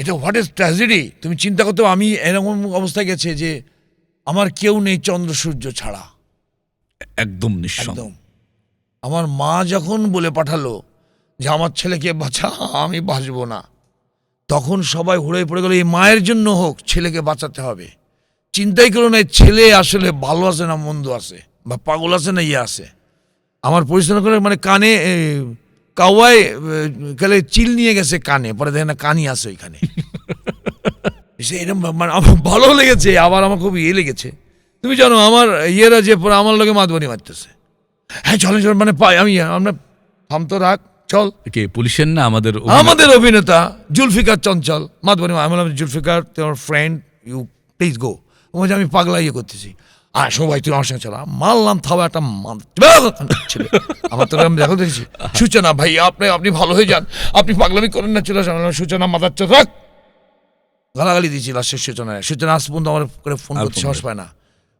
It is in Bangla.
এটা হোয়াট ইজ ট্র্যাজেডি তুমি চিন্তা করতে আমি এরকম অবস্থায় গেছে যে আমার কেউ নেই চন্দ্র সূর্য ছাড়া। একদম একদম। আমার মা যখন বলে পাঠালো যে আমার ছেলেকে বাঁচা আমি বাঁচবো না তখন সবাই হুড়ে পড়ে গেল এই মায়ের জন্য হোক ছেলেকে বাঁচাতে হবে। চিন্তাই করো না এই ছেলে আসলে ভালো আছে না মন্দ আছে বা পাগল আছে না ইয়ে আছে। আমার পরিচালনা করে মানে কানে এ, কাওয়াই গেলে চিল নিয়ে গেছে কানে পরে দেখে না কানই আছে ওইখানে। এরকম মানে আমার ভালো লেগেছে আবার আমার খুব ইয়ে লেগেছে। তুমি জানো আমার ইয়েরা যে পরে আমার লোকে মাতবানি মারতেছে। হ্যাঁ চলো চল মানে পাই আমি আমরা থাম তো রাখ চল। কে পুলিশের না আমাদের আমাদের অভিনেতা জুলফিকার চঞ্চল মাতবানি আমি বললাম জুলফিকার তোমার ফ্রেন্ড ইউ প্লিজ গো ও আমি পাগলা ইয়ে করতেছি। আর সবাই তুই আমার সঙ্গে চলা। মারলাম থাবা একটা ছিল আমার তো আমি দেখো দেখছি সূচনা ভাই আপনি আপনি ভালো হয়ে যান। আপনি পাগলামি করেন না চলে আসেন। সূচনা মাথার চোখ গালাগালি দিয়েছিল সে সূচনা সূচনা আজ পর্যন্ত আমার করে ফোন করতে সাহস পায় না।